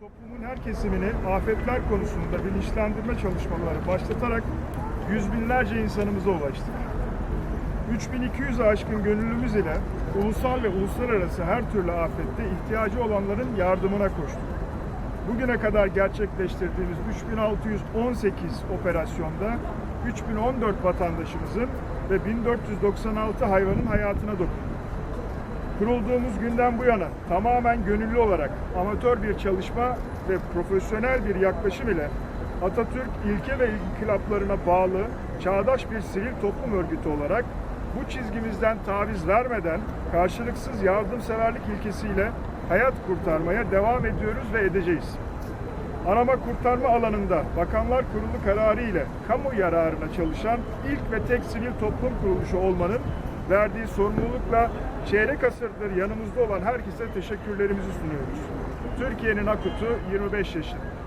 Toplumun her kesimini afetler konusunda bilinçlendirme çalışmaları başlatarak yüz binlerce insanımıza ulaştık. 3200 aşkın gönüllümüz ile ulusal ve uluslararası her türlü afette ihtiyacı olanların yardımına koştuk. Bugüne kadar gerçekleştirdiğimiz 3618 operasyonda 3014 vatandaşımızın ve 1496 hayvanın hayatına dokunduk. Kurulduğumuz günden bu yana tamamen gönüllü olarak amatör bir çalışma ve profesyonel bir yaklaşım ile Atatürk ilke ve inkılaplarına bağlı çağdaş bir sivil toplum örgütü olarak bu çizgimizden taviz vermeden karşılıksız yardımseverlik ilkesiyle hayat kurtarmaya devam ediyoruz ve edeceğiz. Arama kurtarma alanında Bakanlar Kurulu kararı ile kamu yararına çalışan ilk ve tek sivil toplum kuruluşu olmanın verdiği sorumlulukla çeyrek asırdır yanımızda olan herkese teşekkürlerimizi sunuyoruz. Türkiye'nin Akut'u 25 yaşında.